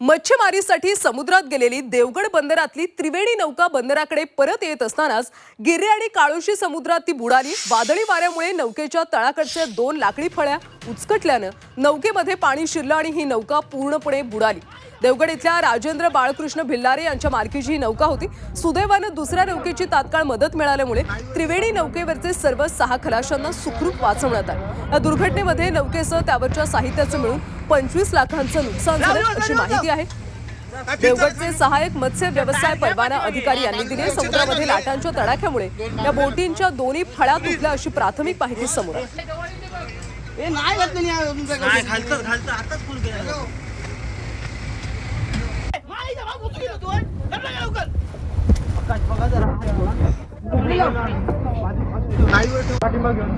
मच्छीमारीसाठी समुद्रात गेलेली देवगड बंदरातली त्रिवेणी नौका बंदराकडे परत येत असतानाच गिर्रे आणि काळोशी समुद्रात ती बुडाली. वादळी वाऱ्यामुळे नौकेच्या तळाकडच्या दोन लाकडी फळ्या उचकटल्यानं नौकेमध्ये पाणी शिरलं आणि ही नौका पूर्णपणे बुडाली. देवगड इथल्या राजेंद्र बाळकृष्ण भिल्लारे यांच्या मालकीची ही नौका होती. सुदैवानं दुसऱ्या नौकेची तात्काळ मदत मिळाल्यामुळे त्रिवेणी नौकेवरचे सर्व सहा खलाशांना सुखरूप वाचवण्यात आलं. या दुर्घटनेमध्ये नौकेसह त्यावरच्या साहित्याचं मिळून पंचवीस लाखांचं नुकसान झालं अशी माहिती आहे. देवगडचे सहाय्यक मत्स्य व्यवसाय परवाना अधिकारी यांनी दिली समुद्रामध्ये लाटांच्या तडाख्यामुळे या बोटींच्या दोन्ही फळ्या तुटल्या अशी प्राथमिक माहिती समोर हे नाही येत नाही आहे तुमच्याकडे. नाही घालतं घालतं आताच फोन केला. बघा जरा. घेऊन